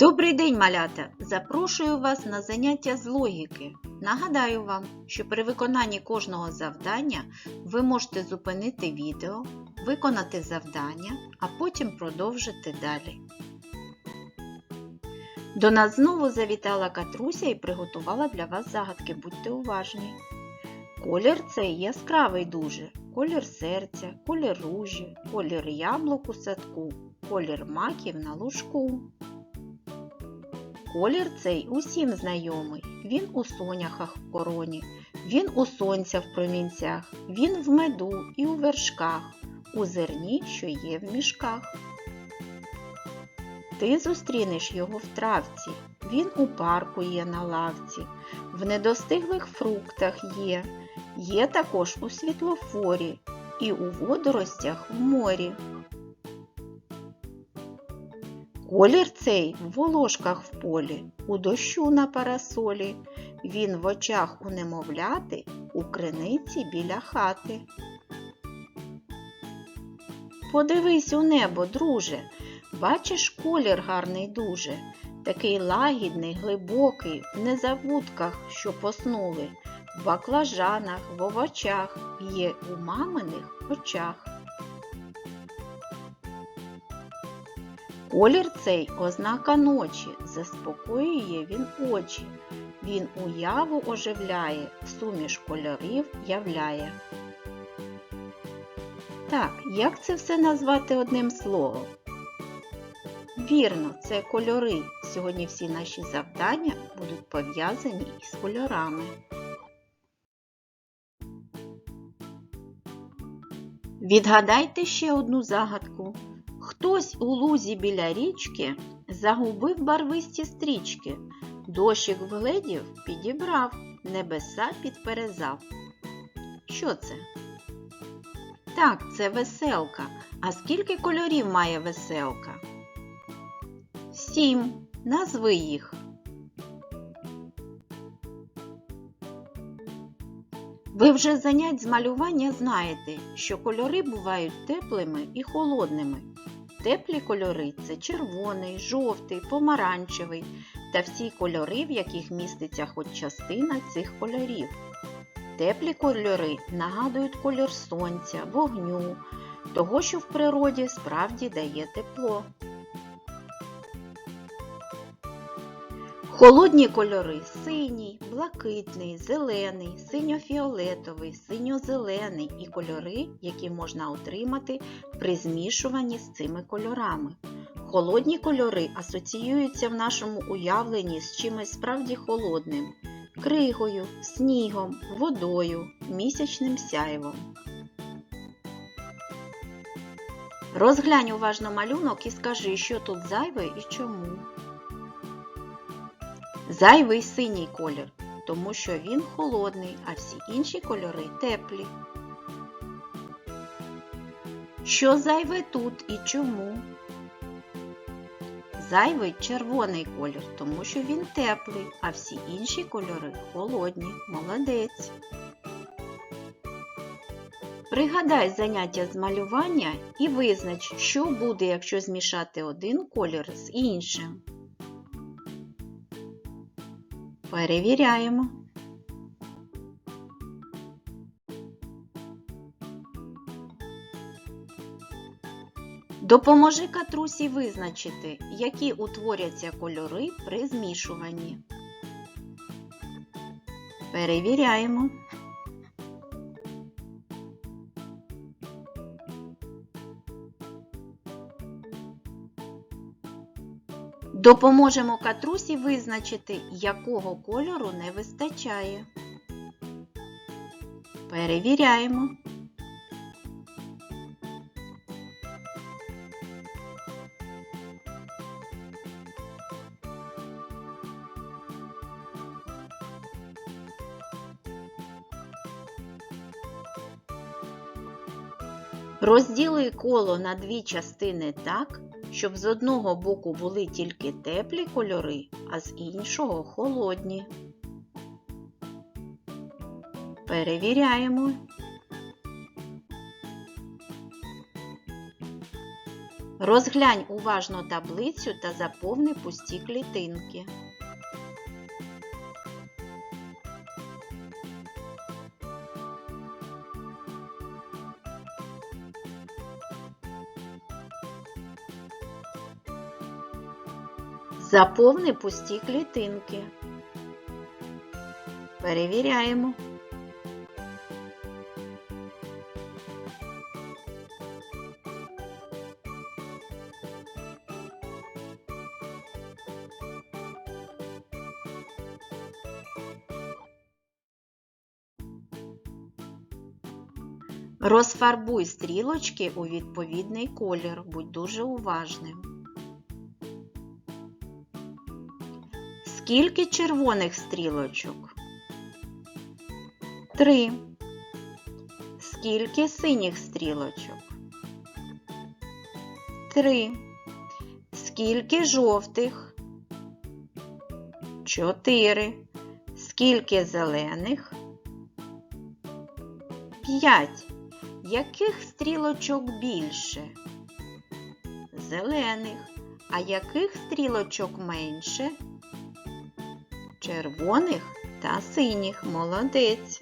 Добрий день, малята! Запрошую вас на заняття з логіки. Нагадаю вам, що при виконанні кожного завдання ви можете зупинити відео, виконати завдання, а потім продовжити далі. До нас знову завітала Катруся і приготувала для вас загадки. Будьте уважні. Колір цей яскравий дуже. Колір серця, колір ружі, колір яблук у садку, колір маків на лужку. Колір цей усім знайомий. Він у соняхах в короні, він у сонця в промінцях, він в меду і у вершках, у зерні, що є в мішках. Ти зустрінеш його в травці, він у парку є на лавці, в недостиглих фруктах є, є також у світлофорі і у водоростях в морі. Колір цей в волошках в полі, у дощу на парасолі, він в очах у немовляти, у криниці біля хати. Подивись у небо, друже, бачиш колір гарний дуже, такий лагідний, глибокий, в незабудках, що поснули, в баклажанах, в овочах, є у маминих очах. Колір цей ознака ночі, заспокоює він очі. Він уяву оживляє, суміш кольорів являє. Так, як це все назвати одним словом? Вірно, це кольори. Сьогодні всі наші завдання будуть пов'язані із кольорами. Відгадайте ще одну загадку. Хтось у лузі біля річки загубив барвисті стрічки, дощик вгледів підібрав, небеса підперезав. Що це? Так, це веселка. А скільки кольорів має веселка? Сім. Назви їх. Ви вже занять з малювання знаєте, що кольори бувають теплими і холодними. Теплі кольори це червоний, жовтий, помаранчевий та всі кольори, в яких міститься хоч частина цих кольорів. Теплі кольори нагадують кольор сонця, вогню, того, що в природі справді дає тепло. Холодні кольори синій, блакитний, зелений, синьо-фіолетовий, синьо-зелений і кольори, які можна отримати при змішуванні з цими кольорами. Холодні кольори асоціюються в нашому уявленні з чимось справді холодним кригою, снігом, водою, місячним сяйвом. Розглянь уважно малюнок і скажи, що тут зайве і чому. Зайвий синій колір, тому що він холодний, а всі інші кольори теплі. Що зайве тут і чому? Зайвий червоний колір, тому що він теплий, а всі інші кольори холодні. Молодець. Пригадай заняття з малювання і визнач, що буде, якщо змішати один колір з іншим. Перевіряємо. Допоможи катрусі визначити, які утворяться кольори при змішуванні. Перевіряємо. Допоможемо катрусі визначити, якого кольору не вистачає. Перевіряємо. Розділи коло на дві частини так, щоб з одного боку були тільки теплі кольори, а з іншого холодні. Перевіряємо. Розглянь уважно таблицю та заповни пусті клітинки. Заповни пусті клітинки. Перевіряємо. Розфарбуй стрілочки у відповідний колір. Будь дуже уважним. Скільки червоних стрілочок? Три. Скільки синіх стрілочок? Три. Скільки жовтих? Чотири. Скільки зелених? П'ять. Яких стрілочок більше? Зелених. А яких стрілочок менше? Червоних та синіх. Молодець.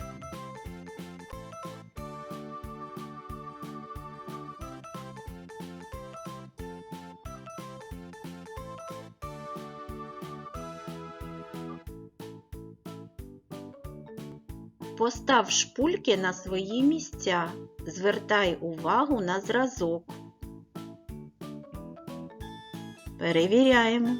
Постав шпульки на свої місця. Звертай увагу на зразок. Перевіряємо.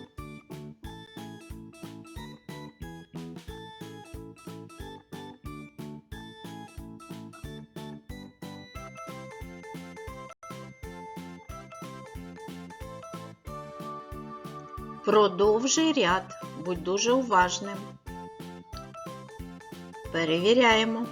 Продовжуй ряд. Будь дуже уважним. Перевіряємо.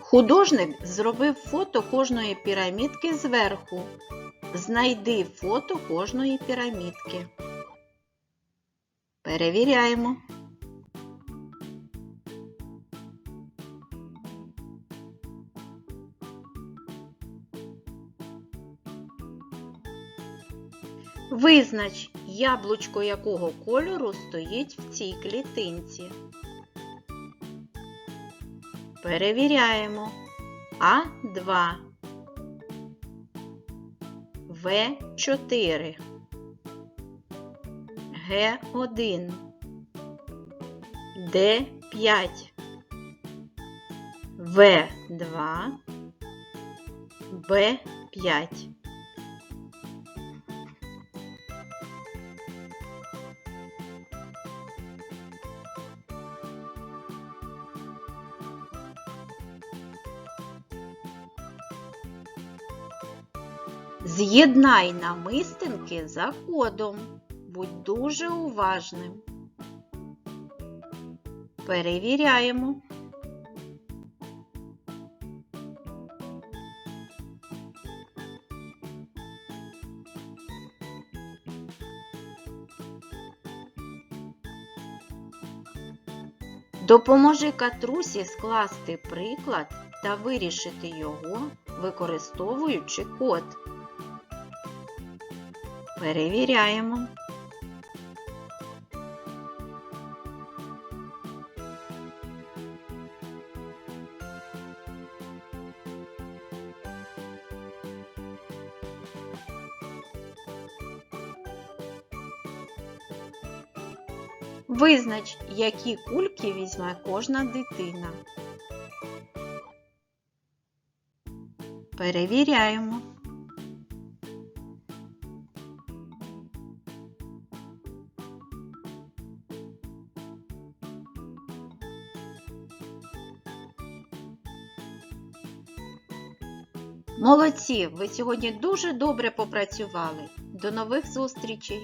Художник зробив фото кожної пірамідки зверху. Знайди фото кожної пірамідки. Перевіряємо. Визнач, яблучко якого кольору стоїть в цій клітинці. Перевіряємо. А2, В4, Г1, Д5, В2, Б5. З'єднай намистинки за кодом. Будь дуже уважним. Перевіряємо. Допоможи катрусі скласти приклад та вирішити його, використовуючи код. Перевіряємо. Визнач, які кульки візьме кожна дитина. Перевіряємо. Молодці! Ви сьогодні дуже добре попрацювали. До нових зустрічей!